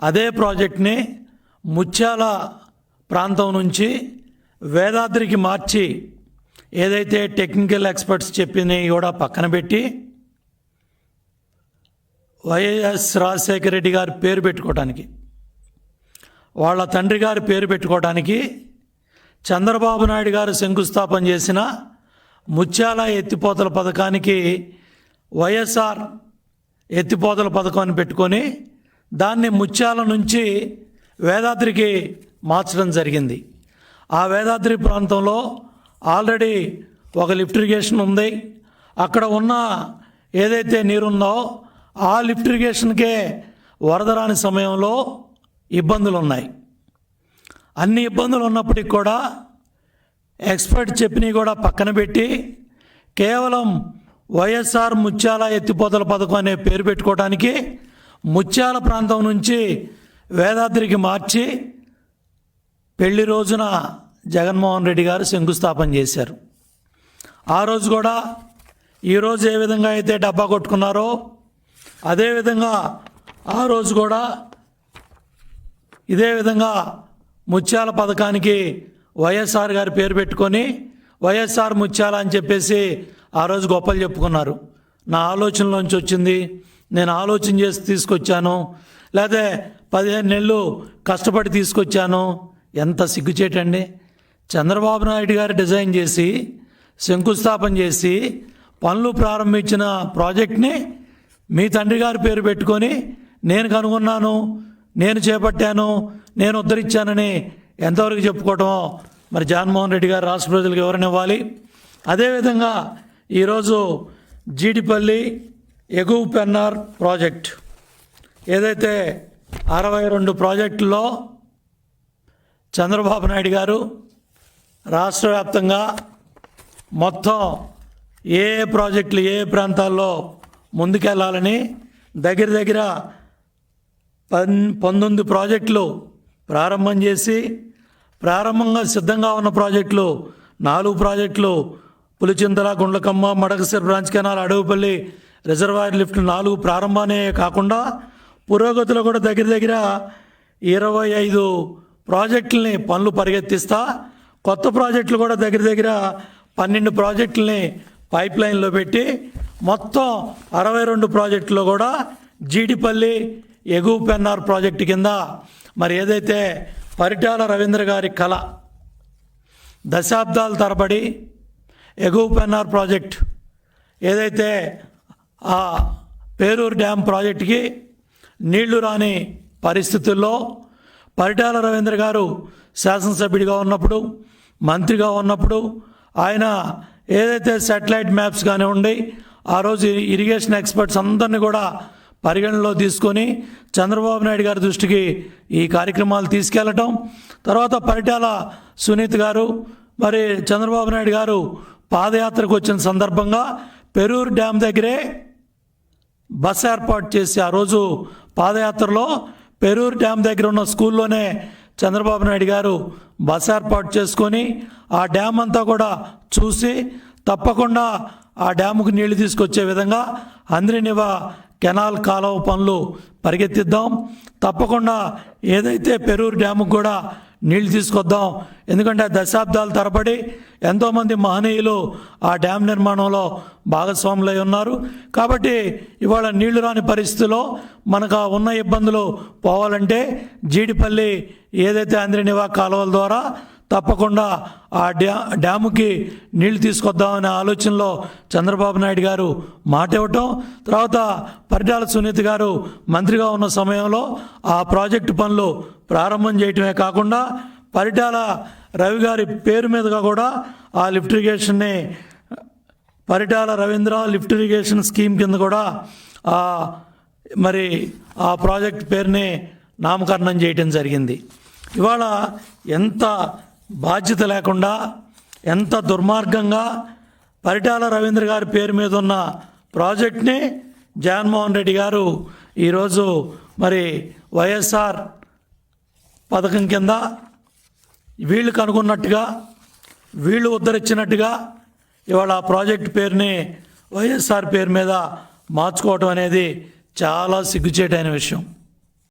అదే ప్రాజెక్ట్ని ముత్యాల ప్రాంతం నుంచి వేదాద్రికి మార్చి ఏదైతే టెక్నికల్ ఎక్స్పర్ట్స్ చెప్పినవి కూడా పక్కన పెట్టి వైఎస్ రాజశేఖర రెడ్డి గారి పేరు పెట్టుకోవడానికి వాళ్ళ తండ్రి గారి పేరు పెట్టుకోవడానికి చంద్రబాబు నాయుడు గారు శంకుస్థాపన చేసిన ముత్యాల ఎత్తిపోతల పథకానికి వైఎస్ఆర్ ఎత్తిపోతల పథకాన్ని పెట్టుకొని దాన్ని ముత్యాల నుంచి వేదాద్రికి మార్చడం జరిగింది. ఆ వేదాద్రి ప్రాంతంలో ఆల్రెడీ ఒక లిఫ్ట్ ఇరిగేషన్ ఉంది. అక్కడ ఉన్న ఏదైతే నీరుందో ఆ లిఫ్ట్ ఇరిగేషన్కే వరద రాని సమయంలో ఇబ్బందులు ఉన్నాయి అన్ని ఇబ్బందులు ఉన్నప్పటికి కూడా ఎక్స్పర్ట్ చెప్పినవి కూడా పక్కన పెట్టి కేవలం వైఎస్ఆర్ ముత్యాల ఎత్తిపోతల పథకం అనే పేరు పెట్టుకోవడానికి ముత్యాల ప్రాంతం నుంచి వేదాద్రికి మార్చి పెళ్ళి రోజున జగన్మోహన్ రెడ్డి గారు శంకుస్థాపన చేశారు. ఆ రోజు కూడా ఈరోజు ఏ విధంగా అయితే డబ్బా కొట్టుకున్నారో అదేవిధంగా ఆ రోజు కూడా ఇదే విధంగా ముత్యాల పథకానికి వైఎస్ఆర్ గారి పేరు పెట్టుకొని వైఎస్ఆర్ ముత్యాల అని చెప్పేసి ఆ రోజు గొప్పలు చెప్పుకున్నారు. నా ఆలోచనలోంచి వచ్చింది నేను ఆలోచన చేసి తీసుకొచ్చాను. లేకపోతే పదిహేను నెలలు కష్టపడి తీసుకొచ్చాను. ఎంత సిగ్గుచేటండి. చంద్రబాబు నాయుడు గారు డిజైన్ చేసి శంకుస్థాపన చేసి పనులు ప్రారంభించిన ప్రాజెక్ట్ని మీ తండ్రి గారి పేరు పెట్టుకొని నేను కనుగొన్నాను నేను చేపట్టాను నేను ఉద్ధరించానని ఎంతవరకు చెప్పుకోవటమో మరి జగన్మోహన్ రెడ్డి గారు రాష్ట్ర ప్రజలకు ఎవరిని ఇవ్వాలి. అదేవిధంగా ఈరోజు జీడిపల్లి ఎగువ పెన్నార్ ప్రాజెక్ట్. ఏదైతే అరవై రెండు ప్రాజెక్టుల్లో చంద్రబాబు నాయుడు గారు రాష్ట్ర వ్యాప్తంగా మొత్తం ఏ ఏ ప్రాజెక్టులు ఏ ప్రాంతాల్లో ముందుకెళ్ళాలని దగ్గర దగ్గర పన్ పంతొమ్మిది ప్రాజెక్టులు ప్రారంభం చేసి ప్రారంభంగా సిద్ధంగా ఉన్న ప్రాజెక్టులు నాలుగు ప్రాజెక్టులు Pulichintala Gundlakamma Madakasira branch canal Adavipalli reservoir lift నాలుగు ప్రారంభానే కాకుండా పురోగతిలో కూడా దగ్గర దగ్గర ఇరవై ఐదు ప్రాజెక్టుల్ని పనులు పరిగెత్తిస్తా. కొత్త ప్రాజెక్టులు కూడా దగ్గర దగ్గర పన్నెండు ప్రాజెక్టుల్ని పైప్ లైన్లో పెట్టి మొత్తం అరవై రెండు ప్రాజెక్టులో కూడా జీడిపల్లి ఎగువ పెన్నార్ ప్రాజెక్టు కింద మరి ఏదైతే పరిటాల రవీంద్ర గారి కళ దశాబ్దాల తరబడి ఎగువ పెన్నార్ ప్రాజెక్ట్ ఏదైతే ఆ పేరూరు డ్యామ్ ప్రాజెక్టుకి నీళ్ళు రాని పరిస్థితుల్లో పరిటాల రవీంద్ర గారు శాసనసభ్యుడిగా ఉన్నప్పుడు మంత్రిగా ఉన్నప్పుడు ఆయన ఏదైతే శాటిలైట్ మ్యాప్స్ కానివ్వండి ఆ రోజు ఇరిగేషన్ ఎక్స్పర్ట్స్ అందరినీ కూడా పరిగణనలో తీసుకొని చంద్రబాబు నాయుడు గారి దృష్టికి ఈ కార్యక్రమాలు తీసుకెళ్ళటం తర్వాత పరిటాల సునీత్ గారు మరి చంద్రబాబు నాయుడు గారు పాదయాత్రకు వచ్చిన సందర్భంగా పెరూరు డ్యామ్ దగ్గరే బస్ ఏర్పాటు చేసి ఆ రోజు పాదయాత్రలో పెరూరు డ్యామ్ దగ్గర ఉన్న స్కూల్లోనే చంద్రబాబు నాయుడు గారు బస్ ఏర్పాటు చేసుకొని ఆ డ్యామ్ అంతా కూడా చూసి తప్పకుండా ఆ డ్యాముకు నీళ్ళు తీసుకొచ్చే విధంగా అందరినివ కెనాల్ కాలువ పనులు పరిగెత్తిద్దాం. తప్పకుండా ఏదైతే పెరూరు డ్యాముకు కూడా నీళ్ళు తీసుకొద్దాం. ఎందుకంటే దశాబ్దాల తరబడి ఎంతోమంది మహనీయులు ఆ డ్యామ్ నిర్మాణంలో భాగస్వాములై ఉన్నారు. కాబట్టి ఇవాళ నీళ్ళు రాని పరిస్థితిలో మనకు ఆ ఉన్న ఇబ్బందులు పోవాలంటే జీడిపల్లి ఏదైతే అంద్రినివా కాలువల ద్వారా తప్పకుండా ఆ డ్యా డ్యాముకి నీళ్ళు తీసుకొద్దామనే ఆలోచనలో చంద్రబాబు నాయుడు గారు మాట ఇవ్వటం తర్వాత పరిటాల సునీత గారు మంత్రిగా ఉన్న సమయంలో ఆ ప్రాజెక్టు పనులు ప్రారంభం చేయటమే కాకుండా పరిటాల రవి గారి పేరు మీదుగా కూడా ఆ lift ఇరిగేషన్ని Paritala Ravindra lift irrigation scheme కింద కూడా ఆ మరి ఆ ప్రాజెక్ట్ పేరుని నామకరణం చేయటం జరిగింది. ఇవాళ ఎంత బాధ్యత లేకుండా ఎంత దుర్మార్గంగా పరిటాల రవీంద్ర గారి పేరు మీద ఉన్న ప్రాజెక్ట్ని జగన్మోహన్ రెడ్డి గారు ఈరోజు మరి వైఎస్ఆర్ పథకం కింద వీళ్ళు కనుగొన్నట్టుగా వీళ్ళు ఉద్ధరించినట్టుగా ఇవాళ ఆ ప్రాజెక్ట్ పేరుని వైఎస్ఆర్ పేరు మీద మార్చుకోవటం అనేది చాలా సిగ్గుచేటైన విషయం.